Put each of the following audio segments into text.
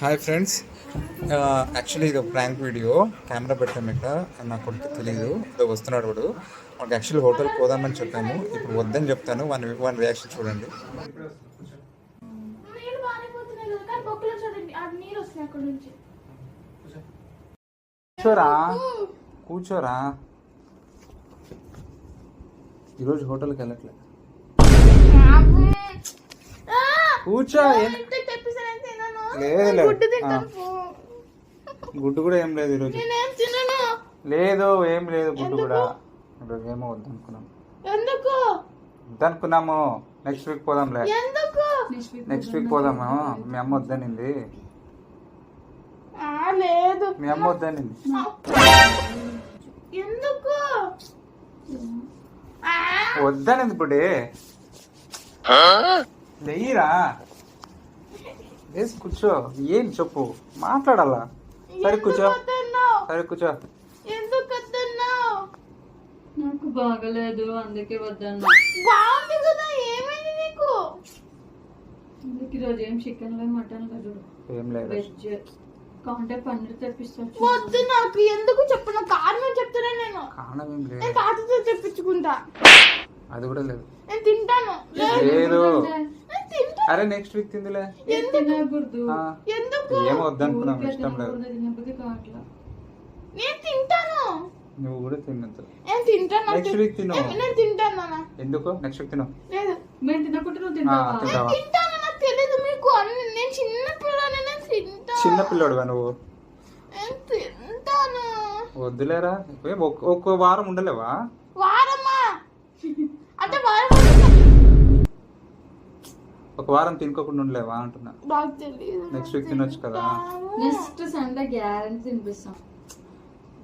Hi friends actually ఇది prank video camera పెట్టాము ఇక్కడ. నా కొడుకు తెలీదు. ఇదో వస్తున్నాడు వాడు. మనకి యాక్చువల్లీ హోటల్ పోదామని చెప్పాము. ఇప్పుడు వద్దని చెప్తాను. వన్ వన్ రియాక్షన్ చూడండి. కూర్చోరా. కూర్చోరా. ఈరోజు హోటల్కి వెళ్ళట్లేదు. కూర్చో ఏం- ఇంటికి తెప్పిస్తానని తినను లేదు, లేదు. గుడ్డు కూడా ఏం లేదు ఈరోజు. నేనేం తినను. లేదు ఏం లేదు గుడ్డు కూడా. ఈరోజు ఏమో వద్దనుకున్నాం ఎందుకు? వద్దనుకున్నాము నెక్స్ట్ వీక్ పోదాంలే. ఎందుకు? నెక్స్ట్ వీక్ పోదామా? మీ అమ్మ వద్దనింది. ఆ, లేదు. మీ అమ్మ వద్దనింది. ఎందుకు? వద్దనింది ఇప్పుడే. లేయిరా. వేసి కూర్చో. ఏం చెప్పు? మాట్లాడాలా? సరే కూర్చో? సరే కూర్చో. నాకు బాగలేదు అందుకే వద్దన్నా. బాగుంది కదా ఏమైంది నీకు? అందుకే ఈరోజు ఏం చికెన్లో మటన్లో చూడు. ఏం లేదు. వెజ్ కాంటే పన్నీర్ తెప్పిస్తాను వద్దు నాకు ఎందుకు చెప్పు నా కారణం చెప్తున్నా నేను. కారణం ఏం నేను లేదు తాతతో తెప్పించుకుంటా. అది కూడా లేదు. నేను తింటాను. లేదు. నేను అరే నెక్స్ట్ వీక్ తిందిలే. ఏమో వద్దనుకున్నాం ఇష్టం లేదు. నేను తింటాను. నువ్వు కూడా తినద్దు. నేను తింటాను నెక్స్ట్ వీక్ తిను. నేను- తింటాను నాన్న. ఎందుకు? నెక్స్ట్ వీక్ తిను. లేదు. తినకుంటే నువ్వు తింటావా? తింటావా? తింటాను నాకు తెలియదు మీకు అన్ని నేను చిన్న పిల్లని నేను తింటా. చిన్న పిల్లోడువా నువ్వు? నేను తింటాను. వద్దులేరా. ఏ, ఒక్క- ఒక్క వారం ఉండలేవా? వారం తినుకోకుండా ఉండలేవా అంటున్నా. నాకు తెలియదు నెక్స్ట్ వీక్ తినొచ్చు కదా. నెక్స్ట్ సండే గ్యారంటీ తినిపిస్తాం.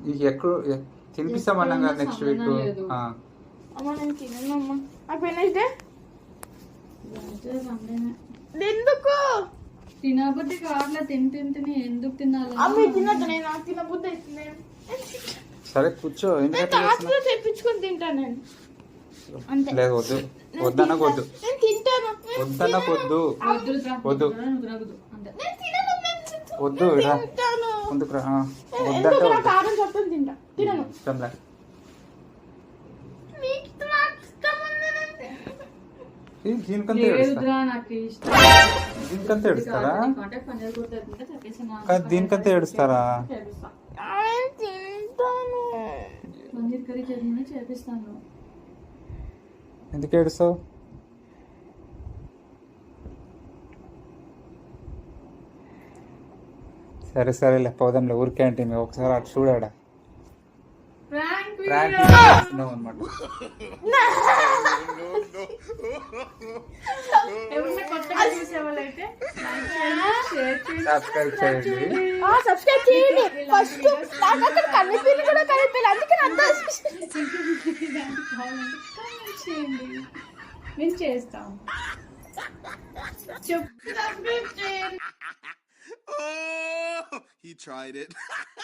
నీకు ఎక్కడ ఎ- తినిపిస్తామన్నాం కదా నెక్స్ట్ వీక్. అమ్మ నేను తినను అమ్మా. ఆ పెనైతే సండేనే ఎందుకు? తినబుద్ధి కావట్లే తిని తిని తిని ఎందుకు తినాలి? అమ్మ తినద్దు నేను నాకు తినబుద్ధి అవుతుంది. సరే కూర్చో నేను ఎందుకంటే తెప్పించుకొని తింటాను నేను. లేదు వద్దు. వద్దన్నకు వద్దు నేను తింటాను. నేను వద్దన్నకు వద్దు వద్దు రా, వద్దు. ముందుకు రా వద్దంటే ఇష్టంలే దీనికంతా ఏడుస్తారా? దీనికంతా ఏడుస్తారా? చేపిస్తాను ఎందుకు ఏడుస్తావు? సరే సరేలే పోదాంలే ఊరికే అంటే మేము ఒకసారి అటు చూడాడా. సబ్స్క్రైబ్ చేయండి. సబ్స్క్రైబ్ చేయండి. ఫస్ట్ నాకు అక్కడ కనిపించి కూడా కనిపించలేదు అందుకే నా అంత కావాలంటే కామెంట్ చేయండి. మేము చేస్తాం. చెప్పు. సబ్స్క్రైబ్ చేయండి Oh, he tried it.